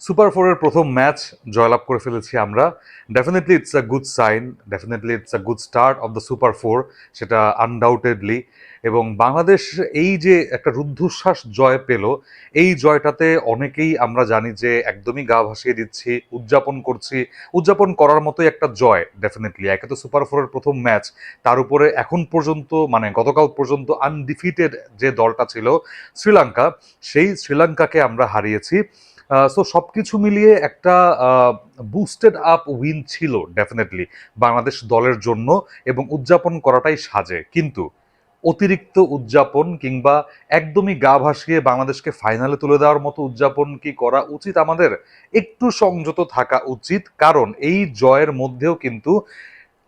Super ফোরের প্রথম match জয়লাভ করে ফেলেছি আমরা। Definitely it's a good sign definitely it's a good start of the super four সেটা আনডাউটেডলি এবং বাংলাদেশ এই যে একটা রুদ্ধশ্বাস জয় পেল, এই জয়টাতে অনেকেই আমরা জানি যে একদমই গা ভাসিয়ে দিচ্ছি, উদযাপন করছি। উদযাপন করার মতোই একটা জয় ডেফিনেটলি একে তো সুপার ফোরের প্রথম ম্যাচ তার উপরে এখন পর্যন্ত মানে গতকাল পর্যন্ত আনডিফিটেড যে দলটা ছিল, শ্রীলঙ্কা, সেই শ্রীলঙ্কাকে আমরা হারিয়েছি। সো সব কিছু মিলিয়ে একটা বুস্টেড আপ উইন ছিল ডেফিনেটলি বাংলাদেশ দলের জন্য এবং উদযাপন করাটাই সাজে। কিন্তু অতিরিক্ত উদযাপন কিংবা একদমই গা ভাসিয়ে বাংলাদেশকে ফাইনালে তুলে দেওয়ার মতো উদযাপন কি করা উচিত আমাদের? একটু সংযত থাকা উচিত, কারণ এই জয়ের মধ্যেও কিন্তু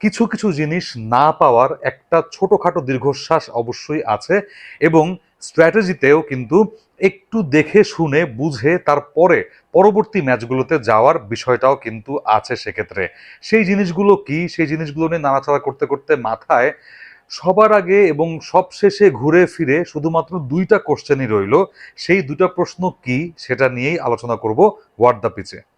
কিছু কিছু জিনিস না পাওয়ার একটা ছোটোখাটো দীর্ঘশ্বাস অবশ্যই আছে এবং স্ট্র্যাটেজিতেও কিন্তু একটু দেখে শুনে, বুঝে তারপরে পরবর্তী ম্যাচগুলোতে যাওয়ার বিষয়টাও কিন্তু আছে সেক্ষেত্রে। সেই জিনিসগুলো কি? সেই জিনিসগুলো নিয়ে নাড়াচাড়া করতে করতে মাথায় সবার আগে এবং সব শেষে ঘুরে ফিরে শুধুমাত্র দুইটা কোশ্চেনই রইল। সেই দুটা প্রশ্ন কি? সেটা নিয়েই আলোচনা করব ওয়ার্ড দ্য পিচে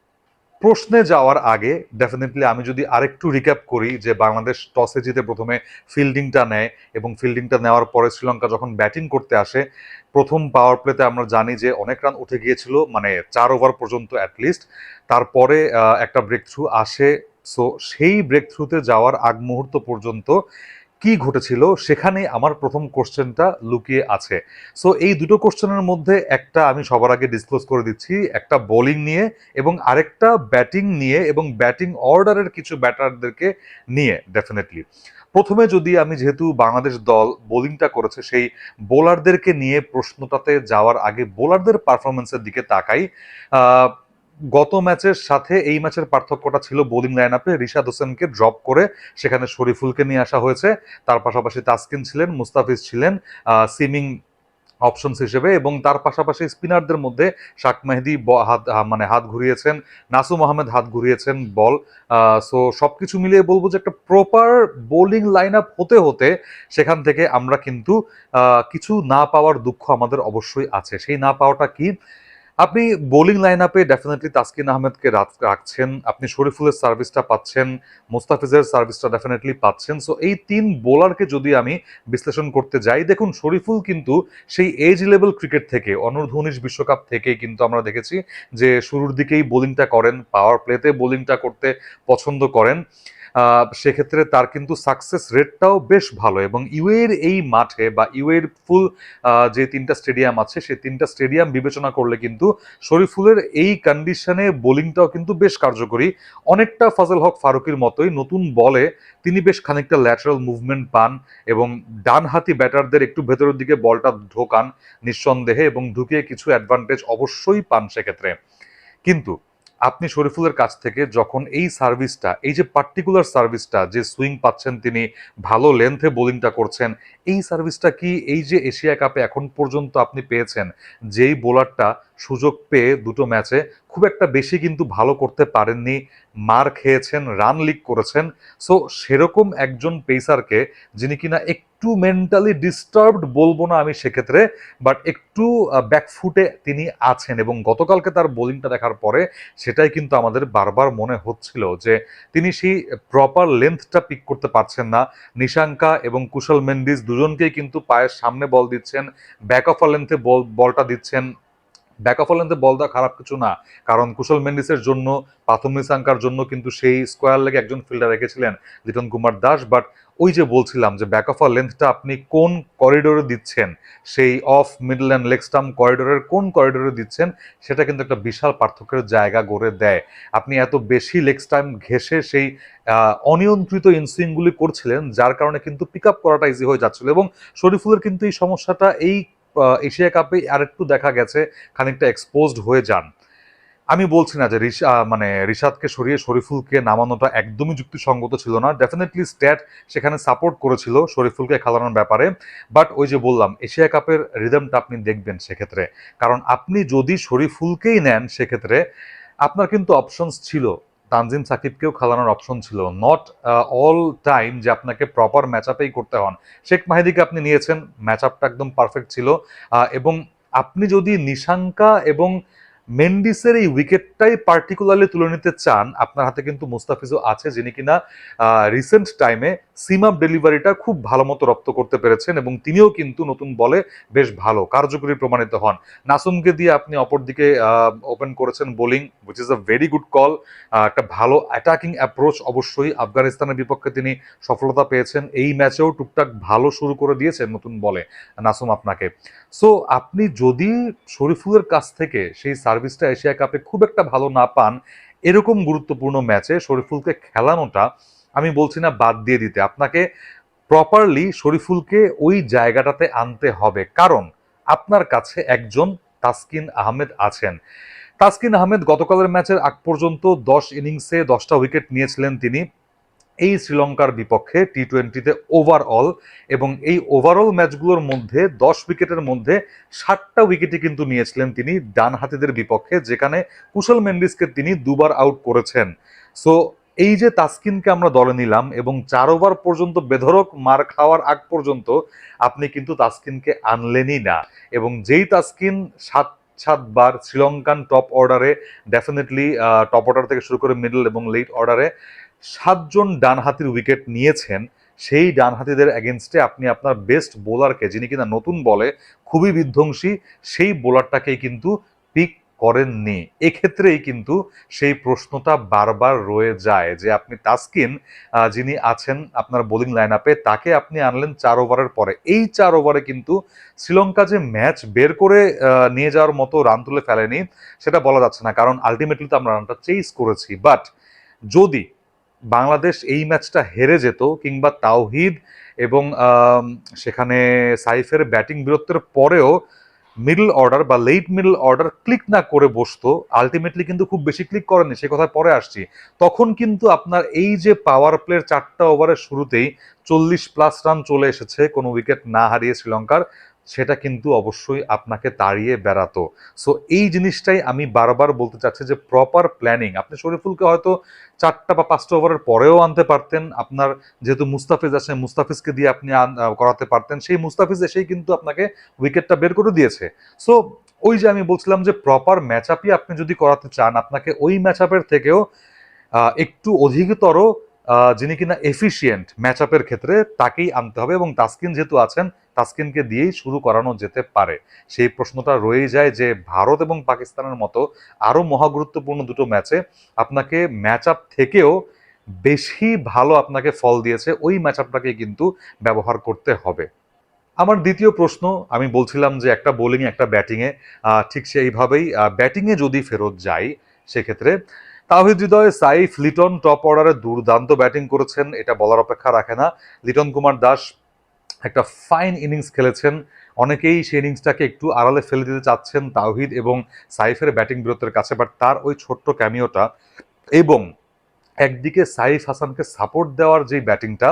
প্রশ্নে যাওয়ার আগে ডেফিনেটলি আমি যদি আরেকটু রিক্যাপ করি যে বাংলাদেশ টসে জিতে প্রথমে ফিল্ডিংটা নেয় এবং ফিল্ডিংটা নেওয়ার পরে শ্রীলঙ্কা যখন ব্যাটিং করতে আসে, প্রথম পাওয়ার প্লেতে আমরা জানি যে অনেক রান উঠে গিয়েছিল মানে চার ওভার পর্যন্ত অ্যাটলিস্ট তারপরে একটা ব্রেক থ্রু আসে। সো সেই ব্রেক থ্রুতে যাওয়ার আগ মুহূর্ত পর্যন্ত কি ঘটেছিল সেখানে আমার প্রথম কোশ্চেনটা লুকিয়ে আছে। সো এই দুটো কোশ্চেনের মধ্যে একটা আমি সবার আগে ডিসক্লোজ করে দিচ্ছি, একটা বোলিং নিয়ে এবং আরেকটা ব্যাটিং নিয়ে এবং ব্যাটিং অর্ডারের কিছু ব্যাটারদেরকে নিয়ে ডেফিনেটলি প্রথমে যদি আমি যেহেতু বাংলাদেশ দল বোলিংটা করেছে, সেই বোলারদেরকে নিয়ে প্রশ্নটাতে যাওয়ার আগে বোলারদের পারফরমেন্সের দিকে তাকাই গত ম্যাচের সাথে এই ম্যাচের পার্থক্যটা ছিল বোলিং লাইন আপে রিশাদ হোসেনকে ড্রপ করে সেখানে শরীফুলকে নিয়ে আসা হয়েছে। তার পাশাপাশি তাসকিন ছিলেন, মুস্তাফিজ ছিলেন সিমিং অপশনস হিসেবে এবং তার পাশাপাশি স্পিনারদের মধ্যে শাক মেহেদি হাত মানে হাত ঘুরিয়েছেন, নাসুম আহমেদ হাত ঘুরিয়েছেন বল। সো সবকিছু মিলিয়ে বলব যে একটা প্রপার বোলিং লাইন আপ হতে হতে সেখান থেকে আমরা কিন্তু কিছু না পাওয়ার দুঃখ আমাদের অবশ্যই আছে। সেই না পাওয়াটা কি? আপনি বোলিং লাইন আপে ডেফিনেটলি তাসকিন আহমেদকে রাখ- রাখছেন, আপনি শরীফুলের সার্ভিসটা পাচ্ছেন, মোস্তাফিজের সার্ভিসটা ডেফিনেটলি পাচ্ছেন। সো এই তিন বোলারকে যদি আমি বিশ্লেষণ করতে যাই, দেখুন শরীফুল কিন্তু সেই এজ লেভেল ক্রিকেট থেকে, অনূর্ধ্ব উনিশ বিশ্বকাপ থেকেই কিন্তু আমরা দেখেছি যে শুরুর দিকেই বোলিংটা করেন পাওয়ার প্লেতে বোলিংটা করতে পছন্দ করেন। সেক্ষেত্রে তার কিন্তু সাকসেস রেটটাও বেশ ভালো এবং ইউএর এই মাঠে বা ইউএর ফুল যে তিনটা স্টেডিয়াম আছে, সেই তিনটা স্টেডিয়াম বিবেচনা করলে কিন্তু শরীফুলের এই কন্ডিশনে বোলিংটাও কিন্তু বেশ কার্যকরী। অনেকটা ফাজল হক ফারুকির মতোই নতুন বলে তিনি বেশ খানিকটা ল্যাটারাল মুভমেন্ট পান এবং ডানহাতি ব্যাটারদের একটু ভেতরের দিকে বলটা ঢোকান নিঃসন্দেহে এবং ঢুকিয়ে কিছু অ্যাডভান্টেজ অবশ্যই পান সেক্ষেত্রে। কিন্তু আপনি শরীফুলের কাছ থেকে যখন এই সার্ভিসটা, এই যে পার্টিকুলার সার্ভিসটা, যে সুইং পাচ্ছেন তিনি, ভালো লেন্থে বোলিংটা করছেন, এই সার্ভিসটা কি এই যে এশিয়া কাপে এখন পর্যন্ত আপনি পেয়েছেন, যেই বোলারটা সুযোগ পেয়ে দুটো ম্যাচে খুব একটা বেশি কিন্তু ভালো করতে পারেননি। মার খেয়েছেন রান লিক করেছেন। সো সেরকম একজন পেসারকে যিনি কিনা একটু মেন্টালি ডিস্টার্বড বলব না আমি সেক্ষেত্রে বাট একটু ব্যাকফুটে তিনি আছেন এবং গতকালকে তার বোলিংটা দেখার পরে সেটাই কিন্তু আমাদের বারবার মনে হচ্ছিল যে তিনি সেই প্রপার লেন্থটা পিক করতে পারছেন না। নিশাঙ্কা এবং কুশল মেন্ডিস দুজনকেই কিন্তু পায়ের সামনে বল দিচ্ছেন ব্যাক অফ লেন্থে বল বলটা দিচ্ছেন। ব্যাক অফ লেন্থে বল দেওয়া খারাপ কিছু না। কারণ কুশল মেন্ডিসের জন্য প্রাথম নিশাঙ্কার জন্য কিন্তু সেই স্কোয়ার লেগে একজন ফিল্ডার রেখেছিলেন, লিটন কুমার দাস। বাট ওই যে বলছিলাম যে ব্যাক অফ লেন্থটা আপনি কোন করিডোরে দিচ্ছেন, সেই off middle and leg stump করিডোরের কোন করিডোরে দিচ্ছেন, সেটা কিন্তু একটা বিশাল পার্থক্যের জায়গা গড়ে দেয়। আপনি এত বেশি লেগ স্টাম্প ঘেসে সেই অনিয়ন্ত্রিত ইনসুইংগুলি করছিলেন, যার কারণে কিন্তু পিক আপ করাটা ইজি হয়ে যাচ্ছিল। এবং শরীফুলের কিন্তু এই সমস্যাটা এই এশিয়া কাপে আরেকটু দেখা গেছে, খানিকটা এক্সপোজড হয়ে যান। আমি বলছি না যে রিশা মানে রিশাদকে সরিয়ে শরীফুলকে নামানোটা একদমই যুক্তিসঙ্গত ছিল না। ডেফিনেটলি স্ট্যাট সেখানে সাপোর্ট করেছিল শরীফুলকে খেলানোর ব্যাপারে। বাট ওই যে বললাম, এশিয়া কাপের রিদমটা আপনি দেখবেন সেক্ষেত্রে। কারণ আপনি যদি শরীফুলকেই নেন সেক্ষেত্রে আপনার কিন্তু অপশনস ছিল। তানজিম সাকিবকেও খেলানোর অপশন ছিল। নট অল টাইম যে আপনাকে প্রপার ম্যাচ আপেই করতে হন। শেখ মাহিদিকে আপনি নিয়েছেন ম্যাচ আপটা একদম পারফেক্ট ছিল। এবং আপনি যদি নিশাঙ্কা এবং মেন্ডিসের এই উইকেটটাই পার্টিকুলারলি তুলে নিতে চান, আপনার হাতে কিন্তু মুস্তাফিজও আছে যিনি কিনা রিসেন্ট টাইমে সিম আপ ডেলিভারিটা খুব ভালো মতো রপ্ত করতে পেরেছেন এবং তিনিও কিন্তু নতুন বলে বেশ ভালো, কার্যকরী প্রমাণিত হন। নাসুমকে দিয়ে আপনি অপরদিকে ওপেন করেছেন bowling which is a very good call একটা ভালো অ্যাটাকিং অ্যাপ্রোচ অবশ্যই। আফগানিস্তানের বিপক্ষে তিনি সফলতা পেয়েছেন। এই ম্যাচেও টুকটাক ভালো শুরু করে দিয়েছেন নতুন বলে নাসুম আপনাকে। সো আপনি যদি শরীফুলের কাছ থেকে সেই সার্ভিসটা এশিয়া কাপে খুব একটা ভালো না পান, এরকম গুরুত্বপূর্ণ ম্যাচে শরীফুলকে খেলানোটা আমি বলছি না বাদ দিয়ে দিতে, আপনাকে প্রপারলি শরীফুলকে ওই জায়গাটাতে আনতে হবে। কারণ আপনার কাছে একজন তাসকিন আহমেদ আছেন। তাসকিন আহমেদ গতকালের ম্যাচের আগ পর্যন্ত দশ ইনিংসে দশটা উইকেট নিয়েছিলেন তিনি। এই শ্রীলঙ্কার বিপক্ষে টি টোয়েন্টিতে ওভারঅল এবং এই ওভারঅল ম্যাচগুলোর মধ্যে দশ উইকেটের মধ্যে ষাটটা উইকেটই কিন্তু নিয়েছিলেন তিনি ডান হাতিদের বিপক্ষে, যেখানে কুশল মেন্ডিসকে তিনি দুবার আউট করেছেন। সো এই যে তাসকিনকে আমরা দলে নিলাম এবং চার ওভার পর্যন্ত বেধরক মার খাওয়ার আগ পর্যন্ত আপনি কিন্তু তাসকিনকে আনলেনই না। এবং যেই তাসকিন সাত সাতবার শ্রীলঙ্কান টপ অর্ডারে ডেফিনেটলি টপ অর্ডার থেকে শুরু করে মিডল এবং লেট অর্ডারে সাতজন ডানহাতির উইকেট নিয়েছেন। সেই ডানহাতিদের এগেনস্টে আপনি আপনার বেস্ট বোলারকে যিনি কিনা নতুন বলে খুবই বিধ্বংসী, সেই বোলারটাকেই কিন্তু করেননি। এক্ষেত্রেই কিন্তু সেই প্রশ্নটা বারবার রয়ে যায় যে আপনি তাসকিন যিনি আছেন আপনার বোলিং লাইন আপে তাকে আপনি আনলেন চার ওভারের পরে। এই চার ওভারে কিন্তু শ্রীলঙ্কা যে ম্যাচ বের করে নিয়ে যাওয়ার মতো রান তুলে ফেলেনি, সেটা বলা যাচ্ছে না। কারণ আলটিমেটলি তো আমরা রানটা চেস করেছি। বাট যদি বাংলাদেশ এই ম্যাচটা হেরে যেত, কিংবা তাওহিদ এবং সেখানে সাইফের ব্যাটিং বীরত্বের পরেও মিডল অর্ডার বা লেট মিডল অর্ডার ক্লিক না করে বসতো আলটিমেটলি কিন্তু খুব বেশি ক্লিক করেনি, সে কথা পরে আসছি। তখন কিন্তু আপনার এই যে পাওয়ার প্লের চারটা ওভারের শুরুতেই চল্লিশ প্লাস রান চলে এসেছে, কোনো উইকেট না হারিয়ে শ্রীলঙ্কার। সেটা কিন্তু অবশ্যই আপনাকে তাড়িয়ে বেড়াতো। সো এই জিনিসটাই আমি বারবার বলতে চাচ্ছি যে প্রপার প্ল্যানিং আপনি শরীফুলকে হয়তো চারটা বা পাঁচটা ওভারের পরেও আনতে পারতেন, আপনার যেহেতু মুস্তাফিজ আছে, মুস্তাফিজকে দিয়ে আপনি করাতে পারতেন, সেই মুস্তাফিজ এসেই কিন্তু আপনাকে উইকেটটা বের করে দিয়েছে। সো ওই যে আমি বলছিলাম যে প্রপার ম্যাচ আপই আপনি যদি করাতে চান, আপনাকে ওই ম্যাচ আপের থেকেও একটু অধিকতর যিনি কিনা এফিসিয়েন্ট ম্যাচ আপের ক্ষেত্রে তাকেই আনতে হবে এবং তাসকিন যেহেতু আছেন তাসকিনকে দিয়েই শুরু করানো যেতে পারে। সেই প্রশ্নটা রয়েই যায় যে, ভারত এবং পাকিস্তানের মতো আরও মহাগুরুত্বপূর্ণ দুটো ম্যাচে আপনাকে ম্যাচ আপ থেকেও বেশি ভালো আপনাকে ফল দিয়েছে, ওই ম্যাচ আপটাকে কিন্তু ব্যবহার করতে হবে। আমার দ্বিতীয় প্রশ্ন, আমি বলছিলাম যে একটা বোলিং একটা ব্যাটিংয়ে ঠিক সেইভাবেই ব্যাটিংয়ে যদি ফেরত যাই সেক্ষেত্রে তাহিদ হৃদয়, সাইফ লিটন টপ অর্ডারে দুর্দান্ত ব্যাটিং করেছেন, এটা বলার অপেক্ষা রাখে না। লিটন কুমার দাস একটা ফাইন ইনিংস খেলেছেন। অনেকেই সেই ইনিংসটাকে একটু আড়ালে ফেলে দিতে চাচ্ছেন তাওহিদ এবং সাইফের ব্যাটিং বিরতের কাছে বাট তার ওই ছোট্ট ক্যামিওটা এবং একদিকে সাইফ হাসানকে সাপোর্ট দেওয়ার যে ব্যাটিংটা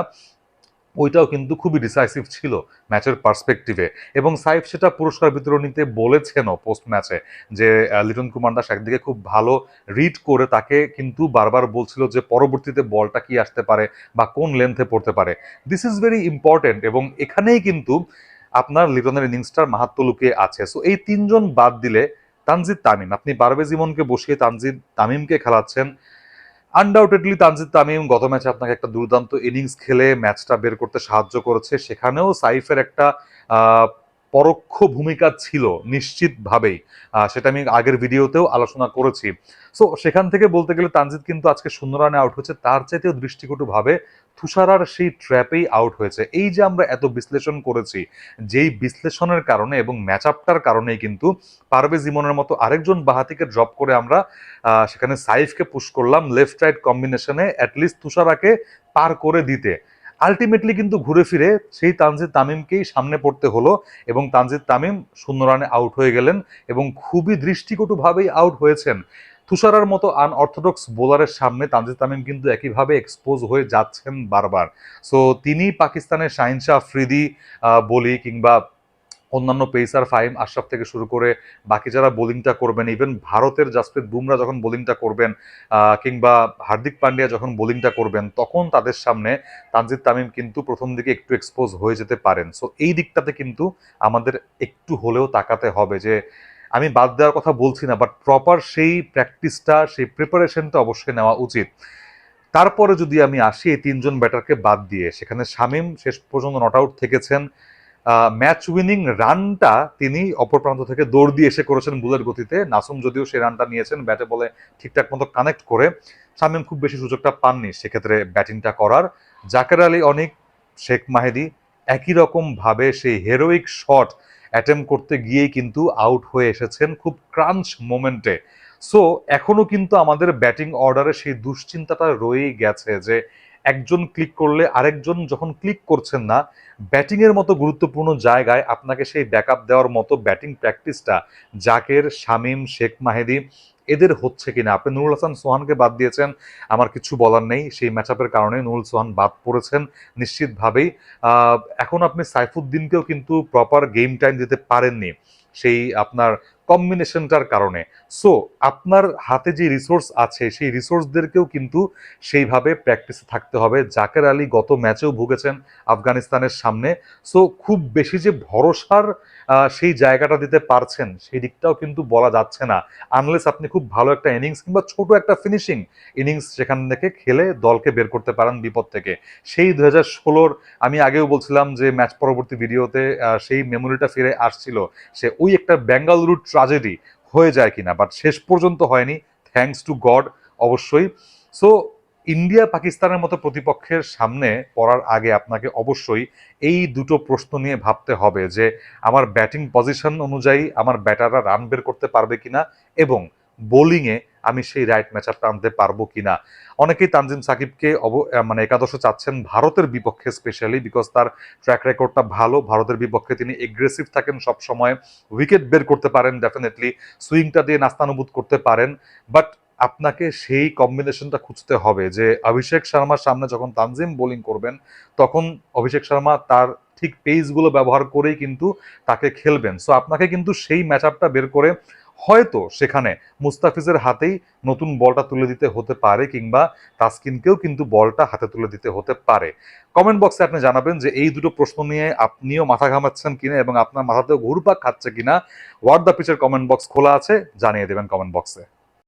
ওইটাও কিন্তু খুবই ডিসাইসিভ ছিল ম্যাচের পার্সপেক্টিভে এবং সাইফ সেটা পুরস্কার বিতরণীতে বলেছেনও পোস্ট ম্যাচে যে লিটন কুমার দাস একদিকে খুব ভালো রিড করে তাকে কিন্তু বারবার বলছিল যে, পরবর্তীতে বলটা কি আসতে পারে বা কোন লেন্থে পড়তে পারে। দিস ইজ ভেরি ইম্পর্টেন্ট এবং এখানেই কিন্তু আপনার লিটনের ইনিংসটার মাহাত্ম লুকিয়ে আছে। সো এই তিনজন বাদ দিলে তানজিদ তামিম, আপনি পারভেজ ইমনকে বসিয়ে তানজিদ তামিমকে খেলাচ্ছেন। আনডাউটেডলি তানজিদ তামিম গত ম্যাচে আপনাকে একটা দুর্দান্ত ইনিংস খেলে ম্যাচটা বের করতে সাহায্য করেছে। সেখানেও সাইফের একটা পরোক্ষ ভূমিকা ছিল নিশ্চিতভাবেই। সেটা আমি আগের ভিডিওতেও আলোচনা করেছি। সো সেখান থেকে বলতে গেলে তানজিদ কিন্তু আজকে শূন্য রানে আউট হয়েছে। তার চাইতেও দৃষ্টিকটুভাবে তুষারার সেই ট্র্যাপেই আউট হয়েছে। এই যে আমরা এত বিশ্লেষণ করেছি, যেই বিশ্লেষণের কারণে এবং ম্যাচ আপটার কারণেই কিন্তু পারভেজ ইমনের মতো আরেকজন বাহাতিকে ড্রপ করে আমরা সেখানে সাইফকে পুশ করলাম লেফট রাইট কম্বিনেশনে অ্যাটলিস্ট তুষারাকে পার করে দিতে। আলটিমেটলি কিন্তু ঘুরে ফিরে সেই তানজিদ তামিমকেই সামনে পড়তে হলো এবং তানজিদ তামিম শূন্য রানে আউট হয়ে গেলেন এবং খুবই দৃষ্টিকটুভাবেই আউট হয়েছেন। তুষারার মতো আনঅর্থোডক্স বোলারের সামনে তানজিদ তামিম কিন্তু একইভাবে এক্সপোজ হয়ে যাচ্ছেন বারবার। সো তিনি পাকিস্তানের শাহিনশাহ আফ্রিদি বলি কিংবা অন্যান্য পেসার ফাইম আশরাফ থেকে শুরু করে বাকি যারা বোলিংটা করবেন ইভেন ভারতের জাসপ্রীত বুমরা যখন বোলিংটা করবেন কিংবা হার্দিক পান্ডিয়া যখন বোলিংটা করবেন, তখন তাদের সামনে তানজিদ তামিম কিন্তু প্রথম দিকে একটু এক্সপোজ হয়ে যেতে পারেন। সো এই দিকটাতে কিন্তু আমাদের একটু হলেও তাকাতে হবে যে, আমি বাদ দেওয়ার কথা বলছি না বাট প্রপার সেই প্র্যাকটিসটা সেই প্রিপারেশনটা অবশ্যই নেওয়া উচিত। তারপরে যদি আমি আসি, এই তিনজন ব্যাটারকে বাদ দিয়ে, সেখানে শামীম শেষ পর্যন্ত নট আউট থেকেছেন। ম্যাচ উইনিং রানটা তিনি অপর প্রান্ত থেকে দৌড় দিয়ে এসে করেছেন বুলেট গতিতে। নাসুম যদিও সেই রানটা নিয়েছেন ব্যাটে বলে ঠিকঠাক মতো কানেক্ট করে। শামীম খুব বেশি সুযোগটা পাননি সেক্ষেত্রে ব্যাটিংটা করার। জাকের আলী, অনেক, শেখ মাহেদি একই রকম ভাবে সেই হেরোইক শট অ্যাটেম্প করতে গিয়েই কিন্তু আউট হয়ে এসেছেন খুব ক্রাঞ্চ মোমেন্টে সো এখনও কিন্তু আমাদের ব্যাটিং অর্ডারে সেই দুশ্চিন্তাটা রয়েই গেছে যে একজন ক্লিক করলে আরেকজন যখন ক্লিক করছেন না ব্যাটিং এর মতো গুরুত্বপূর্ণ জায়গায় আপনাকে সেই ব্যাকআপ দেওয়ার মতো ব্যাটিং প্র্যাকটিসটা জাকের, শামীম, শেখ মাহেদি, এদের হচ্ছে কিনা? আপনি নুরুল হাসান সোহানকে বাদ দিয়েছেন, আমার কিছু বলার নেই। সেই ম্যাচ আপের কারণে নুরুল সোহান বাদ পড়েছেন নিশ্চিতভাবেই। এখন আপনি সাইফুদ্দিনকেও কিন্তু প্রপার গেম টাইম দিতে পারেননি। সেই আপনার কম্বিনেশনটার কারণে। সো আপনার হাতে যে রিসোর্স আছে, সেই রিসোর্সদেরকেও কিন্তু সেইভাবে প্র্যাকটিসে থাকতে হবে। জাকের আলী গত ম্যাচেও ভুগেছেন আফগানিস্তানের সামনে। সো খুব বেশি যে ভরসার সেই জায়গাটা দিতে পারছেন, সেই দিকটাও কিন্তু বলা যাচ্ছে না। আনলেস আপনি খুব ভালো একটা ইনিংস কিংবা ছোট একটা ফিনিশিং ইনিংস সেখান থেকে খেলে দলকে বের করতে পারেন বিপদ থেকে। সেই দু হাজার ষোলোর আমি আগেও বলছিলাম যে ম্যাচ পরবর্তী ভিডিওতে সেই মেমোরিটা ফিরে আসছিল। সে ওই একটা বেঙ্গালুরু ট্রাজেডি হয়ে যায় কিনা বাট শেষ পর্যন্ত হয়নি থ্যাংকস টু গড অবশ্যই। সো ইন্ডিয়া পাকিস্তানের মতো প্রতিপক্ষের সামনে পড়ার আগে আপনাকে অবশ্যই এই দুটো প্রশ্ন নিয়ে ভাবতে হবে যে, আমার ব্যাটিং পজিশন অনুযায়ী আমার ব্যাটাররা রান বের করতে পারবে কিনা এবং বোলিংয়ে আমি সেই রাইট ম্যাচ আপটা আনতে পারব কিনা? অনেকেই তানজিম সাকিবকে অব মানে একাদশে চাচ্ছেন ভারতের বিপক্ষে স্পেশালি বিকজ তার ট্র্যাক রেকর্ডটা ভালো। ভারতের বিপক্ষে তিনি এগ্রেসিভ থাকেন সব সময় উইকেট বের করতে পারেন ডেফিনেটলি সুইংটা দিয়ে নাস্তানুভূত করতে পারেন। বাট আপনাকে সেই কম্বিনেশনটা খুঁজতে হবে যে অভিষেক শর্মার সামনে যখন তানজিম বোলিং করবেন, তখন অভিষেক শর্মা তার ঠিক পেজগুলো ব্যবহার করেই কিন্তু তাকে খেলবেন। সো আপনাকে কিন্তু সেই ম্যাচ বের করে হয়তো সেখানে মুস্তাফিজের হাতেই নতুন বলটা তুলে দিতে হতে পারে কিংবা তাসকিনকেও কিন্তু বলটা হাতে তুলে দিতে হতে পারে। কমেন্ট বক্সে আপনি জানাবেন যে এই দুটো প্রশ্ন নিয়ে আপনিও মাথা ঘামাচ্ছেন কিনা এবং আপনার মাথাতেও ঘুরপাক খাচ্ছে কিনা। ওয়ার্ড দ্য পিচের কমেন্ট বক্স খোলা আছে, জানিয়ে দেবেন কমেন্ট বক্সে।